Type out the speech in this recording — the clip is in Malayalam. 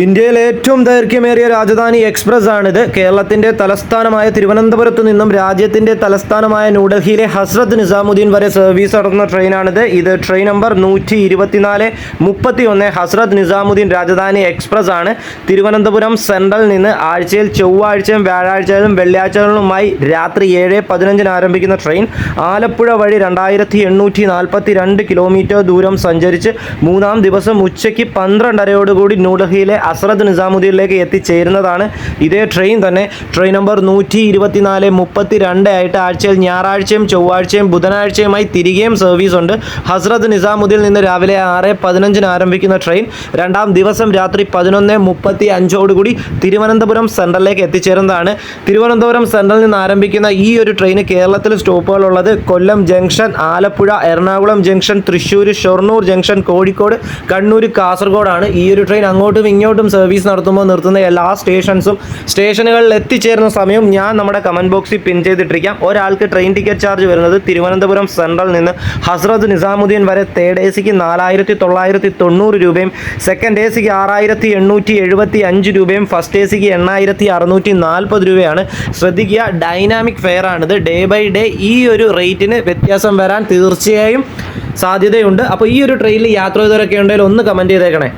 ഇന്ത്യയിലെ ഏറ്റവും ദൈർഘ്യമേറിയ രാജധാനി എക്സ്പ്രസ് ആണിത് കേരളത്തിന്റെ തലസ്ഥാനമായ തിരുവനന്തപുരത്തു നിന്നും രാജ്യത്തിന്റെ തലസ്ഥാനമായ ന്യൂഡൽഹിയിലെ ഹസ്രത് നിസാമുദ്ദീൻ വരെ സർവീസ് നടത്തുന്ന ട്രെയിനാണിത്. ഇത് ട്രെയിൻ നമ്പർ നൂറ്റി ഇരുപത്തിനാല് മുപ്പത്തി ഒന്ന് ഹസ്രത് നിസാമുദ്ദീൻ രാജധാനി എക്സ്പ്രസ് ആണ് തിരുവനന്തപുരം സെൻട്രലിൽ നിന്ന് ആഴ്ചയിൽ ചൊവ്വാഴ്ചയും വ്യാഴാഴ്ചയിലും വെള്ളിയാഴ്ചകളുമായി രാത്രി ഏഴ് പതിനഞ്ചിന് ആരംഭിക്കുന്ന ട്രെയിൻ ആലപ്പുഴ വഴി രണ്ടായിരത്തി എണ്ണൂറ്റി നാൽപ്പത്തി രണ്ട് കിലോമീറ്റർ ദൂരം സഞ്ചരിച്ച് മൂന്നാം ദിവസം ഉച്ചയ്ക്ക് പന്ത്രണ്ടരയോടുകൂടി ന്യൂഡൽഹിയിലെ അസ്രത് നിസാമുദ്ദീനിലേക്ക് എത്തിച്ചേരുന്നതാണ്. ഇതേ ട്രെയിൻ തന്നെ. ട്രെയിൻ നമ്പർ നൂറ്റി ഇരുപത്തിനാല് മുപ്പത്തി രണ്ട് ആയിട്ട് ആഴ്ചയിൽ ഞായറാഴ്ചയും ചൊവ്വാഴ്ചയും ബുധനാഴ്ചയുമായി തിരികെയും സർവീസ് ഉണ്ട്. ഹസ്രത് നിസാമുദ്ദീനിൽ നിന്ന് രാവിലെ ആറ് പതിനഞ്ചിന് ആരംഭിക്കുന്ന ട്രെയിൻ രണ്ടാം ദിവസം രാത്രി പതിനൊന്ന് മുപ്പത്തി അഞ്ചോടുകൂടി തിരുവനന്തപുരം സെൻട്രലിലേക്ക് എത്തിച്ചേരുന്നതാണ്. തിരുവനന്തപുരം സെൻട്രലിൽ നിന്ന് ആരംഭിക്കുന്ന ഈ ഒരു ട്രെയിന് കേരളത്തിൽ സ്റ്റോപ്പുകളുള്ളത് Kollam junction Alappuzha Ernakulam junction Thrissur Shoranur junction Kozhikode Kannur കാസർഗോഡാണ്. ഈ ഒരു ട്രെയിൻ അങ്ങോട്ടും ഇങ്ങോട്ടും സർവീസ് നടത്തുമ്പോൾ നിർത്തുന്ന എല്ലാ സ്റ്റേഷൻസും സ്റ്റേഷനുകളിൽ എത്തിച്ചേരുന്ന സമയം ഞാൻ നമ്മുടെ കമന്റ് ബോക്സിൽ പിൻ ചെയ്തിട്ടിരിക്കാം. ഒരാൾക്ക് ട്രെയിൻ ടിക്കറ്റ് ചാർജ് വരുന്നത് തിരുവനന്തപുരം സെൻട്രൽ നിന്ന് ഹസ്രത് നിസാമുദ്ദീൻ വരെ തേർഡ് എ സിക്ക് നാലായിരത്തി തൊള്ളായിരത്തി തൊണ്ണൂറ് രൂപയും സെക്കൻഡ് എ സിക്ക് ആറായിരത്തി എണ്ണൂറ്റി എഴുപത്തി അഞ്ച് രൂപയും ഫസ്റ്റ് എ സിക്ക് എണ്ണായിരത്തി അറുന്നൂറ്റി നാൽപ്പത് രൂപയാണ്. ശ്രദ്ധിക്കുക ഡൈനാമിക് ഫെയർ ആണിത്. ഡേ ബൈ ഡേ ഈ ഒരു റേറ്റിന് വ്യത്യാസം വരാൻ തീർച്ചയായും സാധ്യതയുണ്ട്. അപ്പോൾ ഈ ഒരു ട്രെയിനിൽ യാത്ര ചെയ്തവരൊക്കെ ഉണ്ടെങ്കിൽ ഒന്ന് കമന്റ് ചെയ്തേക്കണേ.